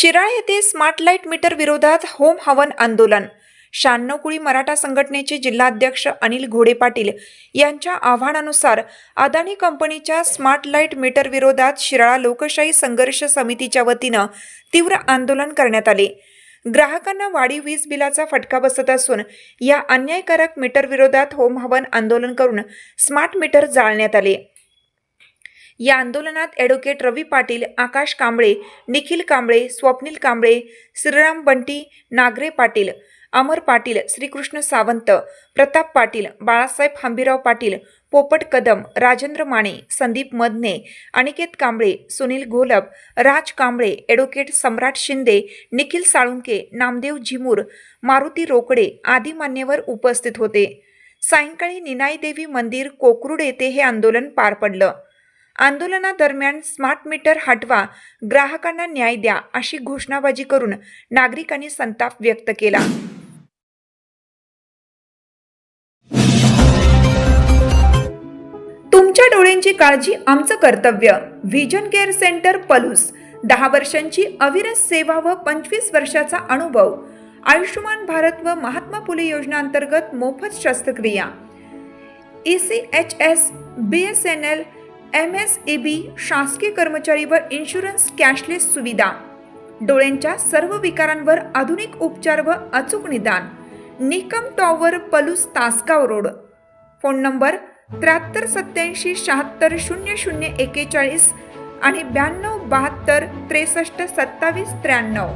शिराळ येथे smart light meter विरोधात होम हवन आंदोलन. शहाण्णव कुळी मराठा संघटनेचे जिल्हाध्यक्ष अनिल घोडे पाटील यांच्या आव्हानानुसार अदानी कंपनीच्या स्मार्ट लाइट मीटर विरोधात शिराळा लोकशाही संघर्ष समितीच्या वतीनं तीव्र आंदोलन करण्यात आले. ग्राहकांना वाढीव वीज बिलाचा फटका बसत असून या अन्यायकारक मीटर विरोधात होम हवन आंदोलन करून स्मार्ट मीटर जाळण्यात आले. या आंदोलनात ॲडव्होकेट रवी पाटील आकाश कांबळे निखिल कांबळे स्वप्नील कांबळे श्रीराम बंटी नागरे पाटील अमर पाटील श्रीकृष्ण सावंत प्रताप पाटील बाळासाहेब हंबीराव पाटील पोपट कदम राजेंद्र माने संदीप मदने अनिकेत कांबळे सुनील घोलप राज कांबळे ॲडव्होकेट सम्राट शिंदे निखिल साळुंके नामदेव झिमूर मारुती रोकडे आदी मान्यवर उपस्थित होते. सायंकाळी निनाई देवी मंदिर कोकरूड येथे हे आंदोलन पार पडलं. आंदोलनादरम्यान स्मार्ट मीटर हटवा ग्राहकांना न्याय द्या अशी घोषणाबाजी करून नागरिकांनी संताप व्यक्त केला. तुमच्या डोळ्यांची काळजी आमचं कर्तव्य. Vision care centre Palus. दहा वर्षांची अविरत सेवा व पंचवीस वर्षाचा अनुभव. आयुष्यमान भारत व महात्मा फुले योजनांतर्गत मोफत शस्त्रक्रिया. E C H S B S N L M S A B शासकीय कर्मचारी व इन्शुरन्स कॅशलेस सुविधा. डोळ्यांच्या सर्व विकारांवर आधुनिक उपचार व अचूक निदान. Nikam tower Palus Tasgaon road. Phone number त्र्याहत्तर सत्याऐंशी शहात्तर शून्य शून्य एकेचाळीस आणि ब्याण्णव बहात्तर त्रेसष्ट सत्तावीस त्र्याण्णव.